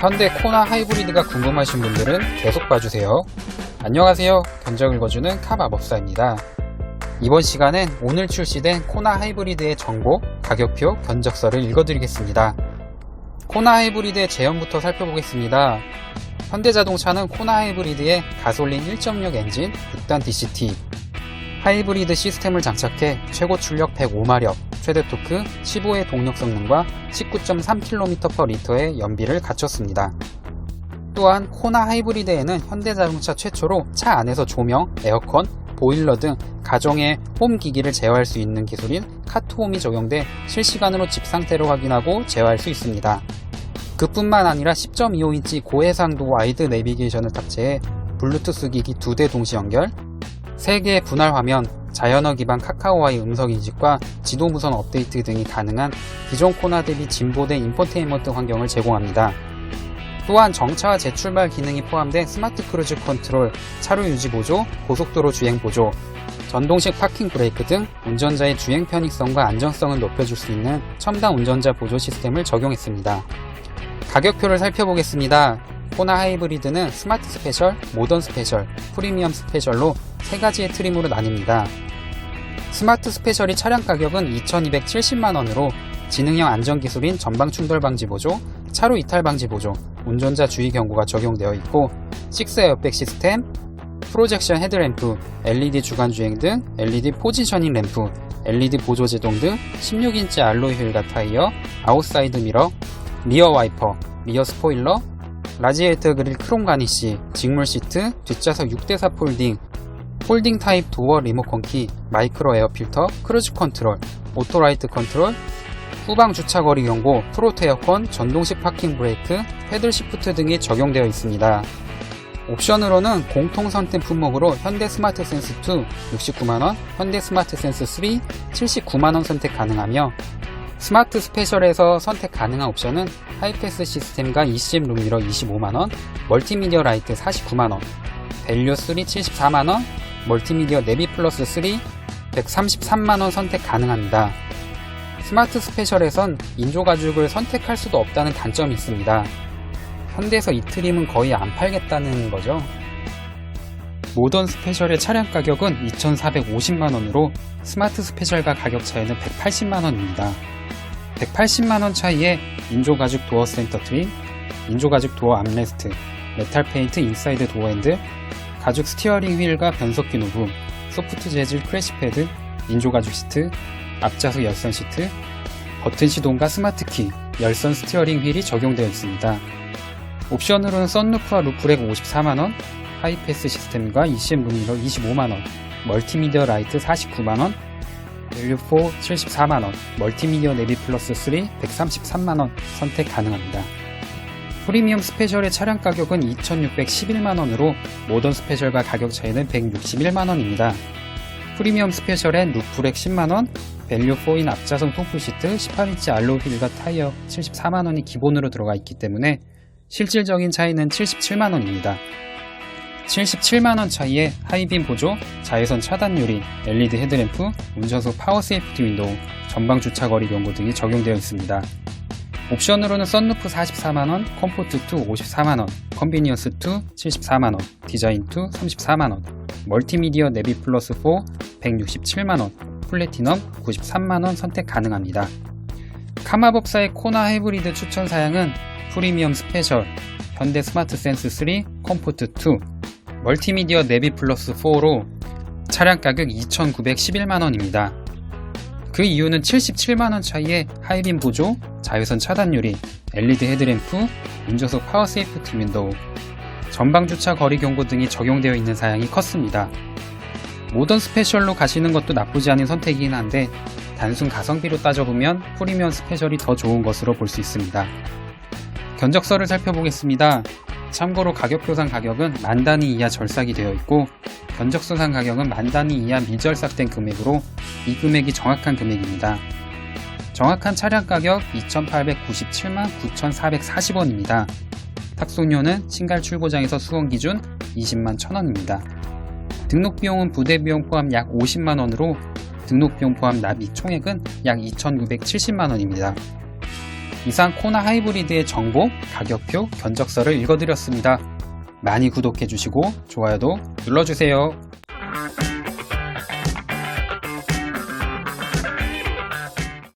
현대 코나 하이브리드가 궁금하신 분들은 계속 봐주세요. 안녕하세요. 견적 읽어주는 카마법사입니다. 이번 시간엔 오늘 출시된 코나 하이브리드의 정보, 가격표, 견적서를 읽어드리겠습니다. 코나 하이브리드의 제형부터 살펴보겠습니다. 현대자동차는 코나 하이브리드에 가솔린 1.6 엔진 6단 DCT, 하이브리드 시스템을 장착해 최고 출력 105마력, 최대 토크 15의 동력 성능과 19.3km/L의 연비를 갖췄습니다. 또한 코나 하이브리드에는 현대자동차 최초로 차 안에서 조명, 에어컨, 보일러 등 가정의 홈 기기를 제어할 수 있는 기술인 카트홈이 적용돼 실시간으로 집 상태를 확인하고 제어할 수 있습니다. 그뿐만 아니라 10.25인치 고해상도 와이드 내비게이션을 탑재해 블루투스 기기 2대 동시 연결, 3개의 분할 화면, 자연어 기반 카카오와의 음성 인식과 지도 무선 업데이트 등이 가능한 기존 코나 대비 진보된 인포테인먼트 환경을 제공합니다. 또한 정차와 재출발 기능이 포함된 스마트 크루즈 컨트롤, 차로 유지 보조, 고속도로 주행 보조, 전동식 파킹 브레이크 등 운전자의 주행 편의성과 안정성을 높여줄 수 있는 첨단 운전자 보조 시스템을 적용했습니다. 가격표를 살펴보겠습니다. 코나 하이브리드는 스마트 스페셜, 모던 스페셜, 프리미엄 스페셜로 세 가지의 트림으로 나뉩니다. 스마트 스페셜이 차량 가격은 2,270만원으로 지능형 안전기술인 전방 충돌 방지 보조, 차로 이탈 방지 보조, 운전자 주의 경고가 적용되어 있고 6 에어백 시스템, 프로젝션 헤드램프, LED 주간 주행 등 LED 포지셔닝 램프, LED 보조 제동 등 16인치 알로이 휠과 타이어, 아웃사이드 미러, 리어 와이퍼, 리어 스포일러, 라지에이터 그릴 크롬 가니시, 직물 시트, 뒷좌석 6대4 폴딩, 폴딩 타입 도어 리모컨 키, 마이크로 에어 필터, 크루즈 컨트롤, 오토라이트 컨트롤, 후방 주차 거리 경고, 프로트 에어컨, 전동식 파킹 브레이크, 패들 시프트 등이 적용되어 있습니다. 옵션으로는 공통 선택 품목으로 현대 스마트 센스 2 69만원, 현대 스마트 센스 3 79만원 선택 가능하며 스마트 스페셜에서 선택 가능한 옵션은 하이패스 시스템과 ECM 룸미러 25만원, 멀티미디어 라이트 49만원, 밸류 3 74만원, 멀티미디어 내비 플러스 3 133만원 선택 가능합니다. 스마트 스페셜에선 인조 가죽을 선택할 수도 없다는 단점이 있습니다. 현대에서 이 트림은 거의 안 팔겠다는 거죠. 모던 스페셜의 차량 가격은 2,450만원으로 스마트 스페셜과 가격 차이는 180만원입니다. 180만원 차이에 인조 가죽 도어 센터 트림, 인조 가죽 도어 암레스트, 메탈 페인트 인사이드 도어 핸들, 가죽 스티어링 휠과 변속기 노브, 소프트 재질 크래시 패드, 인조 가죽 시트, 앞좌석 열선 시트, 버튼 시동과 스마트 키, 열선 스티어링 휠이 적용되어 있습니다. 옵션으로는 썬루프와 루프렉 54만원, 하이패스 시스템과 ECM 루미너 25만원, 멀티미디어 라이트 49만원, 밸류4 74만원, 멀티미디어 내비 플러스 3 133만원 선택 가능합니다. 프리미엄 스페셜의 차량 가격은 2,611만원으로 모던 스페셜과 가격 차이는 161만원입니다. 프리미엄 스페셜엔 루프렉 10만원, 밸류 4인 앞좌석 통풍 시트 18인치 알로우 휠과 타이어 74만원이 기본으로 들어가 있기 때문에 실질적인 차이는 77만원입니다. 77만원 차이에 하이빔 보조, 자외선 차단 유리, LED 헤드램프, 운전석 파워 세이프티 윈도우, 전방 주차 거리 경고 등이 적용되어 있습니다. 옵션으로는 썬루프 44만원, 컴포트 2 54만원, 컨비니언스 2 74만원, 디자인 2 34만원, 멀티미디어 내비 플러스 4 167만원, 플래티넘 93만원 선택 가능합니다. 카마법사의 코나 하이브리드 추천 사양은 프리미엄 스페셜, 현대 스마트 센스 3, 컴포트 2, 멀티미디어 내비 플러스 4로 차량 가격 2,911만원입니다. 그 이유는 77만원 차이에 하이빔 보조, 자외선 차단 유리, LED 헤드램프, 운전석 파워 세이프티 윈도우, 전방 주차 거리 경고 등이 적용되어 있는 사양이 컸습니다. 모던 스페셜로 가시는 것도 나쁘지 않은 선택이긴 한데 단순 가성비로 따져보면 프리미엄 스페셜이 더 좋은 것으로 볼 수 있습니다. 견적서를 살펴보겠습니다. 참고로 가격표상 가격은 만 단위 이하 절삭이 되어 있고 견적서상 가격은 만 단위 이하 미절삭된 금액으로 이 금액이 정확한 금액입니다. 정확한 차량 가격 2,897만 9,440원입니다. 탁송료는 신갈 출고장에서 수원 기준 20만 1,000원입니다. 등록 비용은 부대 비용 포함 약 50만 원으로 등록 비용 포함 납입 총액은 약 2,970만 원입니다. 이상 코나 하이브리드의 정보, 가격표, 견적서를 읽어드렸습니다. 많이 구독해주시고 좋아요도 눌러주세요.